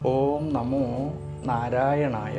ഓം നമോ നാരായണായ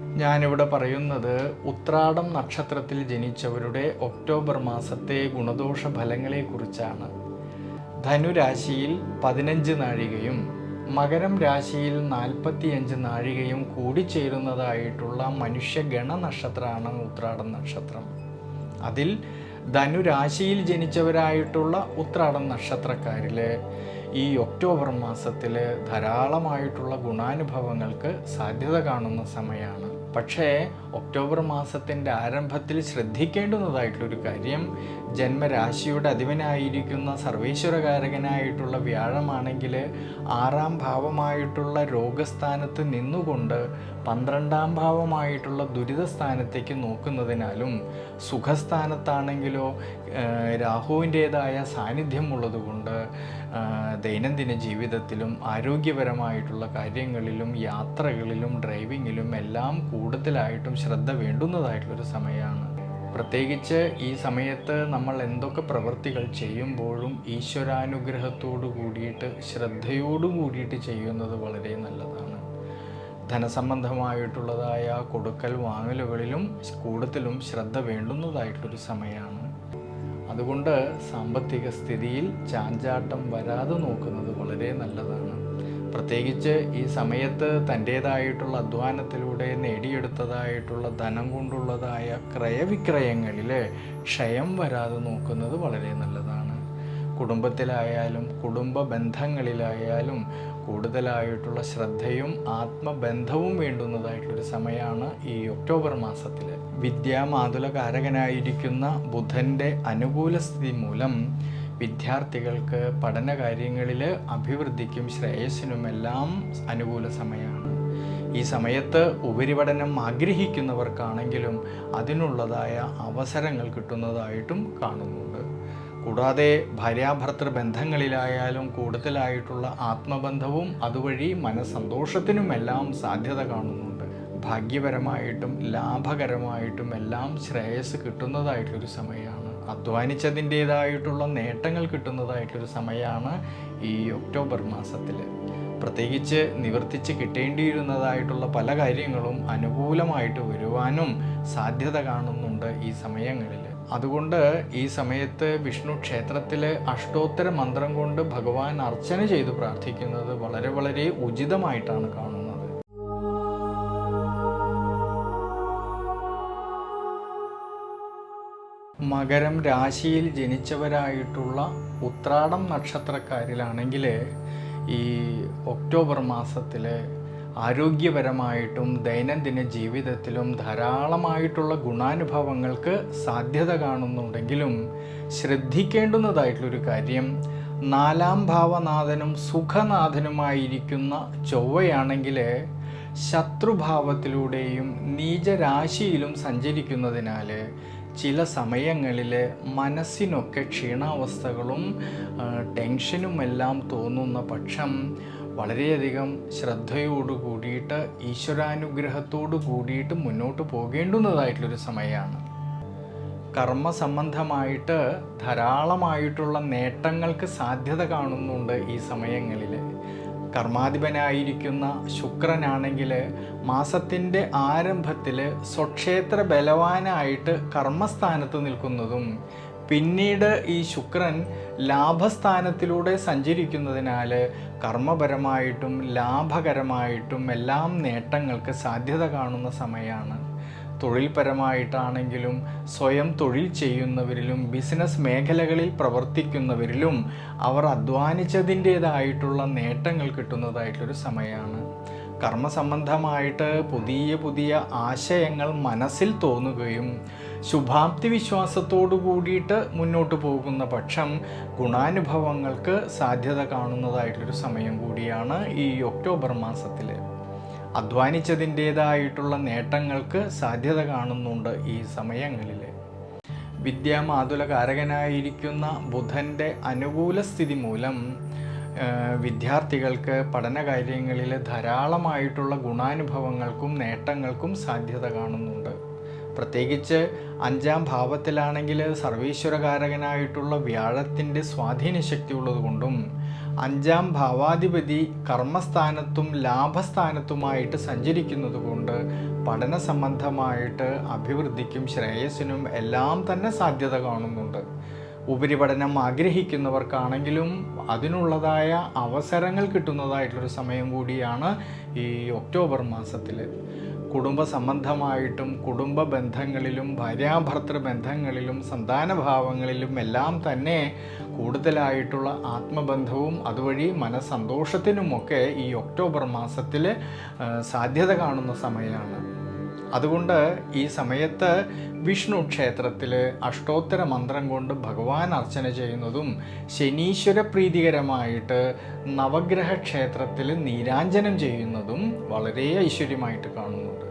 ഞാനിവിടെ പറയുന്നത് ഉത്രാടം നക്ഷത്രത്തിൽ ജനിച്ചവരുടെ ഒക്ടോബർ മാസത്തെ ഗുണദോഷ ഫലങ്ങളെക്കുറിച്ചാണ്. ധനുരാശിയിൽ പതിനഞ്ച് നാഴികയും മകരം രാശിയിൽ നാൽപ്പത്തിയഞ്ച് നാഴികയും കൂടിച്ചേരുന്നതായിട്ടുള്ള മനുഷ്യഗണ നക്ഷത്രമാണ് ഉത്രാടം നക്ഷത്രം. അതിൽ ധനുരാശിയിൽ ജനിച്ചവരായിട്ടുള്ള ഉത്രാടം നക്ഷത്രക്കാരിൽ ഈ ഒക്ടോബർ മാസത്തിൽ ധാരാളമായിട്ടുള്ള ഗുണാനുഭവങ്ങൾക്ക് സാധ്യത കാണുന്ന സമയമാണ് പക്ഷേ ഒക്ടോബർ മാസത്തിന്റെ ആരംഭത്തിൽ ശ്രദ്ധിക്കേണ്ടുന്നതായിട്ടുള്ളൊരു കാര്യം ജന്മരാശിയുടെ അധിപനായിരിക്കുന്ന സർവീശ്വരകാരകനായിട്ടുള്ള വ്യാഴമാണെങ്കിൽ ആറാം ഭാവമായിട്ടുള്ള രോഗസ്ഥാനത്ത് നിന്നുകൊണ്ട് പന്ത്രണ്ടാം ഭാവമായിട്ടുള്ള ദുരിതസ്ഥാനത്തേക്ക് നോക്കുന്നതിനാലും സുഖസ്ഥാനത്താണെങ്കിലോ രാഹുവിന്റേതായ സാന്നിധ്യം ഉള്ളതുകൊണ്ട് ദൈനംദിന ജീവിതത്തിലും ആരോഗ്യപരമായിട്ടുള്ള കാര്യങ്ങളിലും യാത്രകളിലും ഡ്രൈവിങ്ങിലും എല്ലാം കൂടുതലായിട്ടും ശ്രദ്ധ വേണ്ടുന്നതായിട്ടുള്ളൊരു സമയമാണ്. പ്രത്യേകിച്ച് ഈ സമയത്ത് നമ്മൾ എന്തൊക്കെ പ്രവൃത്തികൾ ചെയ്യുമ്പോഴും ഈശ്വരാനുഗ്രഹത്തോടു കൂടിയിട്ട് ശ്രദ്ധയോടു കൂടിയിട്ട് ചെയ്യുന്നത് വളരെ നല്ലതാണ്. ധനസംബന്ധമായിട്ടുള്ളതായ കൊടുക്കൽ വാങ്ങലുകളിലും കൂടുതലും ശ്രദ്ധ വേണ്ടുന്നതായിട്ടൊരു സമയമാണ്. അതുകൊണ്ട് സാമ്പത്തിക സ്ഥിതിയിൽ ചാഞ്ചാട്ടം വരാതെ നോക്കുന്നത് വളരെ നല്ലതാണ്. പ്രത്യേകിച്ച് ഈ സമയത്ത് തന്റേതായിട്ടുള്ള അധ്വാനത്തിലൂടെ നേടിയെടുത്തതായിട്ടുള്ള ധനം കൊണ്ടുള്ളതായ ക്രയവിക്രയങ്ങളിൽ ക്ഷയം വരാതെ നോക്കുന്നത് വളരെ നല്ലതാണ്. കുടുംബത്തിലായാലും കുടുംബ ബന്ധങ്ങളിലായാലും കൂടുതലായിട്ടുള്ള ശ്രദ്ധയും ആത്മബന്ധവും വേണ്ടുന്നതായിട്ടുള്ളൊരു സമയമാണ് ഈ ഒക്ടോബർ മാസത്തിൽ വിദ്യാമാതുലകാരകനായിരിക്കുന്ന ബുധന്റെ അനുകൂല സ്ഥിതി മൂലം വിദ്യാർത്ഥികൾക്ക് പഠന കാര്യങ്ങളിൽ അഭിവൃദ്ധിക്കും ശ്രേയസ്സിനുമെല്ലാം അനുകൂല സമയമാണ് ഈ സമയത്ത് ഉപരിപഠനം ആഗ്രഹിക്കുന്നവർക്കാണെങ്കിലും അതിനുള്ളതായ അവസരങ്ങൾ കിട്ടുന്നതായിട്ടും കാണുന്നുണ്ട്. കൂടാതെ ഭാര്യാഭർത്തൃ ബന്ധങ്ങളിലായാലും കൂടുതലായിട്ടുള്ള ആത്മബന്ധവും അതുവഴി മനസ്സന്തോഷത്തിനുമെല്ലാം സാധ്യത കാണുന്നുണ്ട്. ഭാഗ്യപരമായിട്ടും ലാഭകരമായിട്ടും എല്ലാം ശ്രേയസ് കിട്ടുന്നതായിട്ടൊരു സമയമാണ് അധ്വാനിച്ചതിന്റേതായിട്ടുള്ള നേട്ടങ്ങൾ കിട്ടുന്നതായിട്ടൊരു സമയമാണ് ഈ ഒക്ടോബർ മാസത്തിൽ പ്രത്യേകിച്ച് നിവർത്തിച്ച് കിട്ടേണ്ടിയിരുന്നതായിട്ടുള്ള പല കാര്യങ്ങളും അനുകൂലമായിട്ട് വരുവാനും സാധ്യത കാണുന്നുണ്ട് ഈ സമയങ്ങളിൽ. അതുകൊണ്ട് ഈ സമയത്ത് വിഷ്ണു ക്ഷേത്രത്തിൽ അഷ്ടോത്തര മന്ത്രം കൊണ്ട് ഭഗവാൻ അർച്ചന ചെയ്ത് പ്രാർത്ഥിക്കുന്നത് വളരെ വളരെ ഉചിതമായിട്ടാണ് കാണുന്നത്. മകരം രാശിയിൽ ജനിച്ചവരായിട്ടുള്ള ഉത്രാടം നക്ഷത്രക്കാരിലാണെങ്കിൽ ഈ ഒക്ടോബർ മാസത്തിൽ ആരോഗ്യപരമായിട്ടും ദൈനംദിന ജീവിതത്തിലും ധാരാളമായിട്ടുള്ള ഗുണാനുഭവങ്ങൾക്ക് സാധ്യത കാണുന്നുണ്ടെങ്കിലും ശ്രദ്ധിക്കേണ്ടുന്നതായിട്ടുള്ളൊരു കാര്യം നാലാം ഭാവനാഥനും സുഖനാഥനുമായിരിക്കുന്ന ചൊവ്വയാണെങ്കിൽ ശത്രുഭാവത്തിലൂടെയും നീചരാശിയിലും സഞ്ചരിക്കുന്നതിനാൽ ചില സമയങ്ങളിൽ മനസ്സിനൊക്കെ ക്ഷീണാവസ്ഥകളും ടെൻഷനും എല്ലാം തോന്നുന്ന പക്ഷം വളരെയധികം ശ്രദ്ധയോടു കൂടിയിട്ട് ഈശ്വരാനുഗ്രഹത്തോടു കൂടിയിട്ട് മുന്നോട്ട് പോകേണ്ടുന്നതായിട്ടുള്ളൊരു സമയമാണ് കർമ്മ സംബന്ധമായിട്ട് ധാരാളമായിട്ടുള്ള നേട്ടങ്ങൾക്ക് സാധ്യത കാണുന്നുണ്ട് ഈ സമയങ്ങളിൽ കർമാധിപനായിരിക്കുന്ന ശുക്രനാണെങ്കിൽ മാസത്തിന്റെ ആരംഭത്തിൽ സ്വക്ഷേത്ര ബലവാനായിട്ട് കർമ്മസ്ഥാനത്ത് നിൽക്കുന്നതും പിന്നീട് ഈ ശുക്രൻ ലാഭസ്ഥാനത്തിലൂടെ സഞ്ചരിക്കുന്നതിനാൽ കർമ്മപരമായിട്ടും ലാഭകരമായിട്ടും എല്ലാം നേട്ടങ്ങൾക്ക് സാധ്യത കാണുന്ന സമയമാണ് തൊഴിൽപരമായിട്ടാണെങ്കിലും സ്വയം തൊഴിൽ ചെയ്യുന്നവരിലും ബിസിനസ് മേഖലകളിൽ പ്രവർത്തിക്കുന്നവരിലും അവർ അധ്വാനിച്ചതിന്റേതായിട്ടുള്ള നേട്ടങ്ങൾ കിട്ടുന്നതായിട്ടൊരു സമയമാണ്. കർമ്മസംബന്ധമായിട്ട് പുതിയ പുതിയ ആശയങ്ങൾ മനസ്സിൽ തോന്നുകയും ശുഭാപ്തി വിശ്വാസത്തോടു കൂടിയിട്ട് മുന്നോട്ട് പോകുന്ന പക്ഷം ഗുണാനുഭവങ്ങൾക്ക് സാധ്യത കാണുന്നതായിട്ടൊരു സമയം കൂടിയാണ് ഈ ഒക്ടോബർ മാസത്തിൽ അധ്വാനിച്ചതിന്റേതായിട്ടുള്ള നേട്ടങ്ങൾക്ക് സാധ്യത കാണുന്നുണ്ട് ഈ സമയങ്ങളിൽ വിദ്യാമാതുലകാരകനായിരിക്കുന്ന ബുധന്റെ അനുകൂല സ്ഥിതി മൂലം വിദ്യാർത്ഥികൾക്ക് പഠനകാര്യങ്ങളിൽ ധാരാളമായിട്ടുള്ള ഗുണാനുഭവങ്ങൾക്കും നേട്ടങ്ങൾക്കും സാധ്യത കാണുന്നുണ്ട്. പ്രത്യേകിച്ച് അഞ്ചാം ഭാവത്തിലാണെങ്കിൽ സർവീശ്വരകാരകനായിട്ടുള്ള വ്യാഴത്തിന്റെ സ്വാധീന ശക്തി ഉള്ളതുകൊണ്ടും അഞ്ചാം ഭാവാധിപതി കർമ്മസ്ഥാനത്തും ലാഭസ്ഥാനത്തുമായിട്ട് സഞ്ചരിക്കുന്നത് കൊണ്ട് പഠന സംബന്ധമായിട്ട് അഭിവൃദ്ധിക്കും ശ്രേയസ്സിനും എല്ലാം തന്നെ സാധ്യത കാണുന്നുണ്ട്. ഉപരിപഠനം ആഗ്രഹിക്കുന്നവർക്കാണെങ്കിലും അതിനുള്ളതായ അവസരങ്ങൾ കിട്ടുന്നതായിട്ടുള്ളൊരു സമയം കൂടിയാണ് ഈ ഒക്ടോബർ മാസത്തിൽ കുടുംബ സംബന്ധമായിട്ടും കുടുംബ ബന്ധങ്ങളിലും ഭാര്യാഭർത്തൃ ബന്ധങ്ങളിലും സന്താനഭാവങ്ങളിലും എല്ലാം തന്നെ കൂടുതലായിട്ടുള്ള ആത്മബന്ധവും അതുവഴി മനസ്സന്തോഷത്തിനുമൊക്കെ ഈ ഒക്ടോബർ മാസത്തിൽ സാധ്യത കാണുന്ന സമയമാണ് അതുകൊണ്ട് ഈ സമയത്ത് വിഷ്ണു ക്ഷേത്രത്തിൽ അഷ്ടോത്തര മന്ത്രം കൊണ്ട് ഭഗവാൻ അർച്ചന ചെയ്യുന്നതും ശനീശ്വര പ്രീതികരമായിട്ട് നവഗ്രഹ ക്ഷേത്രത്തിൽ നീരാഞ്ജനം ചെയ്യുന്നതും വളരെ ഐശ്വര്യമായിട്ട് കാണുന്നുണ്ട്.